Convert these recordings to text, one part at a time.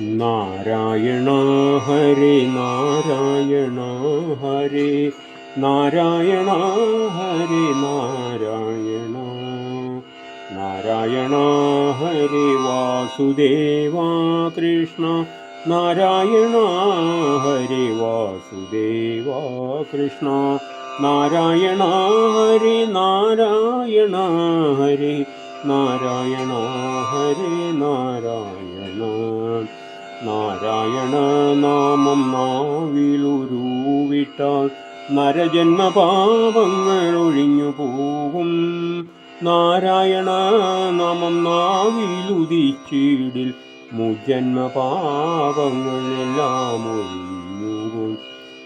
നാരായണ ഹരി നാരായണ ഹരി നാരായണ ഹരി നാരായണ നാരായണ ഹരി വാസുദേവ കൃഷ്ണ നാരായണ ഹരി വാസുദേവ കൃഷ്ണ നാരായണ ഹരി നാരായണ ഹരി നാരായണ ഹരി നാരായണ നാരായണ നാമം നാവിലുരുവിട്ടാൽ നരജന്മ പാപങ്ങൾ ഒഴിഞ്ഞു പോകും. നാരായണ നാമം നാവിലുദിച്ചിടിൽ മുജന്മ പാപങ്ങളെല്ലാം ഒഴിഞ്ഞുപോകും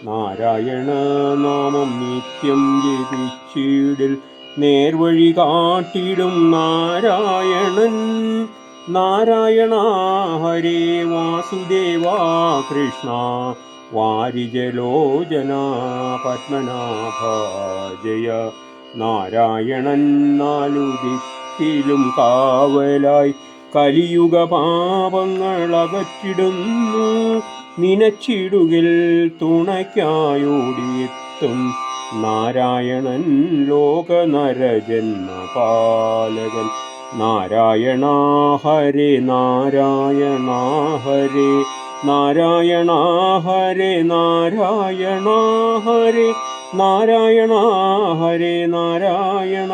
നാരായണ നാമം നിത്യം ജപിച്ചിടിൽ നേർവഴി കാട്ടിടും നാരായണൻ. നാരായണ ഹരേ വാസുദേവ കൃഷ്ണ വാരിജലോചന പത്മനാഭ ജയ. നാരായണൻ നാലു കാവലായി കലിയുഗ പാപങ്ങൾ അകറ്റിടുന്നു നിനച്ചിടുകിൽ തുണയ്ക്കായോടിയെത്തും നാരായണൻ ലോകനരജന്മപാലകൻ. നാരായണ ഹരി നാരായണ ഹരി. നാരായണ ഹരി നാരായണ ഹരി. നാരായണ ഹരി നാരായണ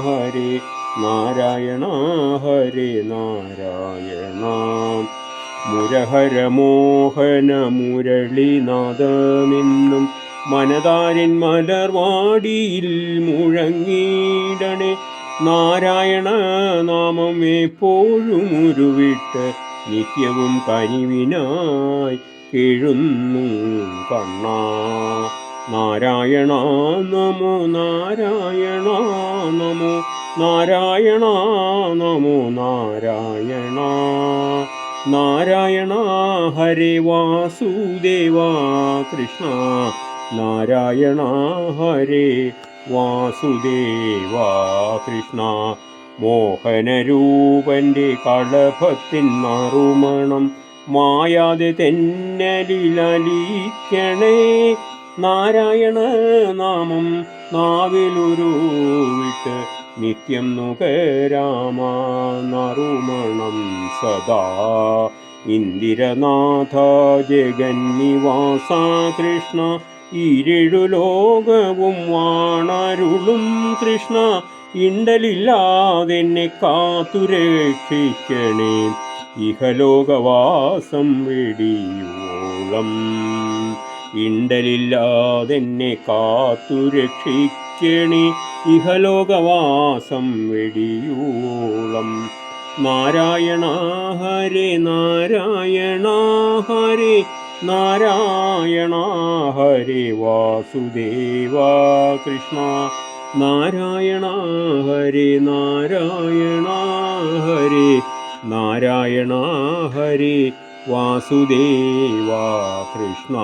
ഹരി. നാരായണ ഹരി നാരായണ. മുരഹര മോഹന മുരളിനാഥമെന്നും മനതാരൻ മലർവാടിയിൽ മുഴങ്ങിയിടണേ നാരായണ നാമം എപ്പോഴും ഉരുവിട്ട് നിത്യവും കനിവിനായി കിഴുന്നു കണ്ണാ. നാരായണ നമോ നാരായണ നമോ നാരായണ നമോ നാരായണ. നാരായണ ഹരേ വാസുദേവാ കൃഷ്ണ. നാരായണ ഹരേ വാസുദേവാ കൃഷ്ണ മോഹനരൂപന്റെ കളഭത്തിൻ നറുമണം മായാതെ തെന്നലിലലിക്കണേ. നാരായണ നാമം നാവിലുരുവിട്ട് നിത്യം നുകരാമ നറുമണം സദാ. ഇന്ദിരനാഥ ജഗന്നിവാസ കൃഷ്ണ ഇരഴു ലോകവും വാണരുളും കൃഷ്ണ ഇണ്ടലില്ലാതെന്നെ കാത്തുരക്ഷിക്കണേ. ഇഹലോകവാസം വെടിയോളം. ഇണ്ടലില്ലാതെന്നെ കാത്തുരക്ഷിക്കണേ. ഇഹലോകവാസം വെടിയോളം. നാരായണ ഹരേ നാരായണ ഹരേ. നാരായണ ഹരി വാസുദേവാ കൃഷ്ണ. നാരായണ ഹരി നാരായണ ഹരി നാരായണ ഹരി വാസുദേവാ കൃഷ്ണ.